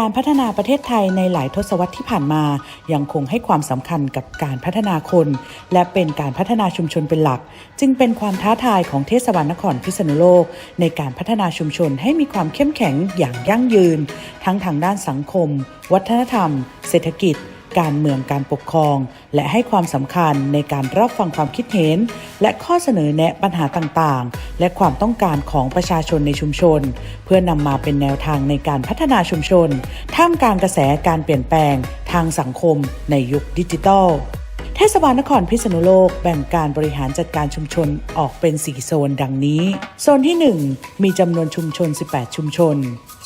การพัฒนาประเทศไทยในหลายทศวรรษที่ผ่านมา ยังคงให้ความสำคัญกับการพัฒนาคน และเป็นการพัฒนาชุมชนเป็นหลัก จึงเป็นความท้าทายของเทศบาลนครพิษณุโลก ในการพัฒนาชุมชนให้มีความเข้มแข็งอย่างยั่งยืน ทั้งทางด้านสังคม วัฒนธรรม เศรษฐกิจ การเมืองการปกครอง และให้ความสำคัญในการรับฟังความคิดเห็น และข้อเสนอแนะปัญหาต่างๆ และความต้องการของประชาชนในชุมชน เพื่อนำมาเป็นแนวทางในการพัฒนาชุมชน ท่ามกลางกระแสการเปลี่ยนแปลงทางสังคมในยุคดิจิทัลเทศบาลนครพิษณุโลกแบ่งการบริหารจัดการชุมชนออกเป็น 4 โซนดังนี้ โซนที่ 1 มีจำนวนชุมชน 18 ชุมชน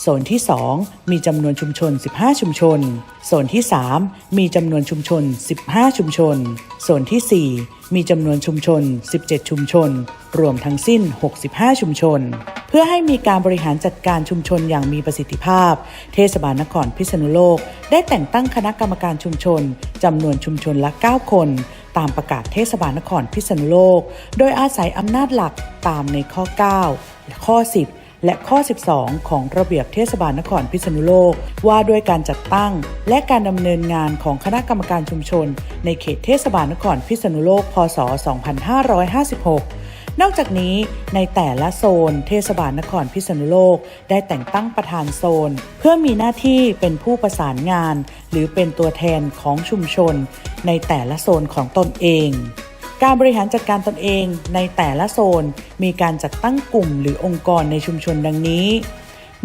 โซนที่ 2 มีจำนวนชุมชน 15 ชุมชน โซนที่ 3 มีจำนวนชุมชน 15 ชุมชน โซนที่ 4 มีจำนวนชุมชน 17 ชุมชน รวมทั้งสิ้น 65 ชุมชน เพื่อให้มีการบริหารจัดการชุมชนอย่างมีประสิทธิภาพ เทศบาลนครพิษณุโลก ได้แต่งตั้งคณะกรรมการชุมชนจำนวนชุมชนละ 9 คนตามประกาศเทศบาลนครพิษณุโลก โดยอาศัยอำนาจหลักตามในข้อ 9 ข้อ 10 และข้อ 12 ของระเบียบเทศบาลนครพิษณุโลก ว่าด้วยการจัดตั้ง และการดำเนินงานของคณะกรรมการชุมชน ในเขตเทศบาลนครพิษณุโลก พศ 2556 นอกจากนี้ในแต่ละโซน เทศบาลนครพิษณุโลก ได้แต่งตั้งประธานโซน เพื่อมีหน้าที่เป็นผู้ประสานงาน หรือเป็นตัวแทนของชุมชน ในแต่ละโซนของตนเอง การบริหารจัดการตนเองในแต่ละโซน มีการจัดตั้งกลุ่มหรือองค์กรในชุมชนดังนี้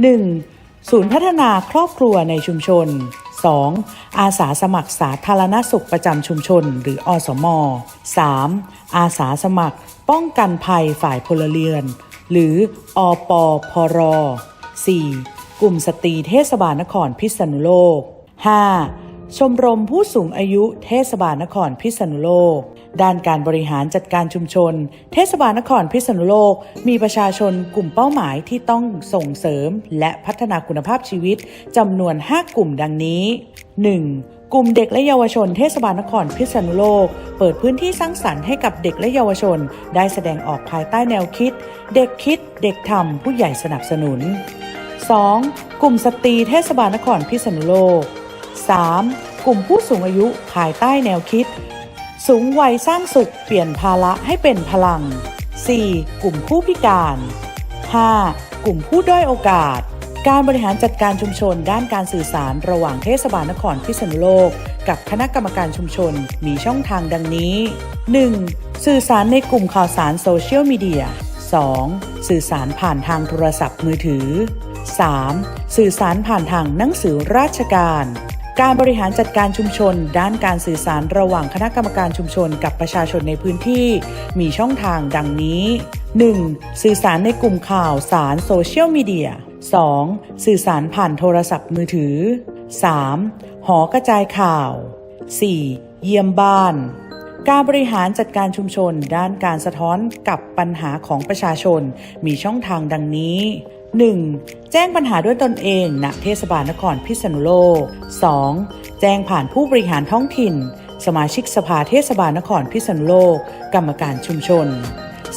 1. ศูนย์พัฒนาครอบครัวในชุมชน 2. อาสาสมัครสาธารณสุขประจำชุมชน หรืออสม 3. อาสาสมัคร ป้องกันภัยฝ่ายพลเรือน หรืออปพร 4. กลุ่มสตรีเทศบาลนครพิษณุโลก 5. ชมรมผู้สูงอายุเทศบาลนครพิษณุโลก ด้านการบริหารจัดการชุมชน เทศบาลนครพิษณุโลก มีประชาชนกลุ่มเป้าหมายที่ต้องส่งเสริม และพัฒนาคุณภาพชีวิตจำนวน 5 กลุ่มดังนี้ 1. กลุ่มเด็กและเยาวชนเทศบาลนครพิษณุโลก เปิดพื้นที่สร้างสรรค์ให้กับเด็กและเยาวชน ได้แสดงออกภายใต้แนวคิด เด็กคิด เด็กทำผู้ใหญ่สนับสนุน 2. กลุ่มสตรีเทศบาลนครพิษณุโลก 3. กลุ่มผู้สูงอายุภายใต้แนวคิด สูงวัยสร้างสุขเปลี่ยนภาระให้เป็นพลัง 4. กลุ่มผู้พิการ 5. กลุ่มผู้ด้อยโอกาส การบริหารจัดการชุมชนด้านการสื่อสารระหว่างเทศบาลนครพิษณุโลก กับคณะกรรมการชุมชนมีช่องทางดังนี้ 1. สื่อสารในกลุ่มข่าวสารโซเชียลมีเดีย 2. สื่อสารผ่านทางโทรศัพท์มือถือ 3. สื่อสารผ่านทางหนังสือราชการ การบริหารจัดการชุมชน ด้านการสื่อสารระหว่างคณะกรรมการชุมชนกับประชาชนในพื้นที่ มีช่องทางดังนี้ 1. สื่อสารในกลุ่มข่าวสารโซเชียลมีเดีย 2. สื่อสารผ่านโทรศัพท์มือถือ 3. หอกระจายข่าว 4. เยี่ยมบ้าน การบริหารจัดการชุมชน ด้านการสะท้อนกับปัญหาของประชาชน มีช่องทางดังนี้ 1. แจ้งปัญหาด้วยตนเองณเทศบาลนครพิษณุโลก 2. แจ้งผ่านผู้บริหารท้องถิ่น สมาชิกสภาเทศบาลนครพิษณุโลก กรรมการชุมชน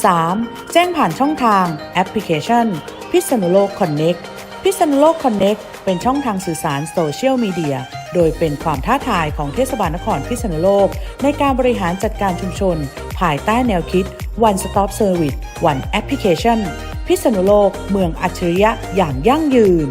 3. แจ้งผ่านช่องทางแอปพลิเคชัน พิษณุโลกคอนเน็กพิษณุโลกคอนเน็กเป็นช่องทางสื่อสารโซเชียลมีเดีย โดยเป็นความท้าทายของเทศบาลนครพิษณุโลก ในการบริหารจัดการชุมชน ภายใต้แนวคิด One Stop Service One Application พิษณุโลกเมืองอัจฉริยะอย่างยั่งยืน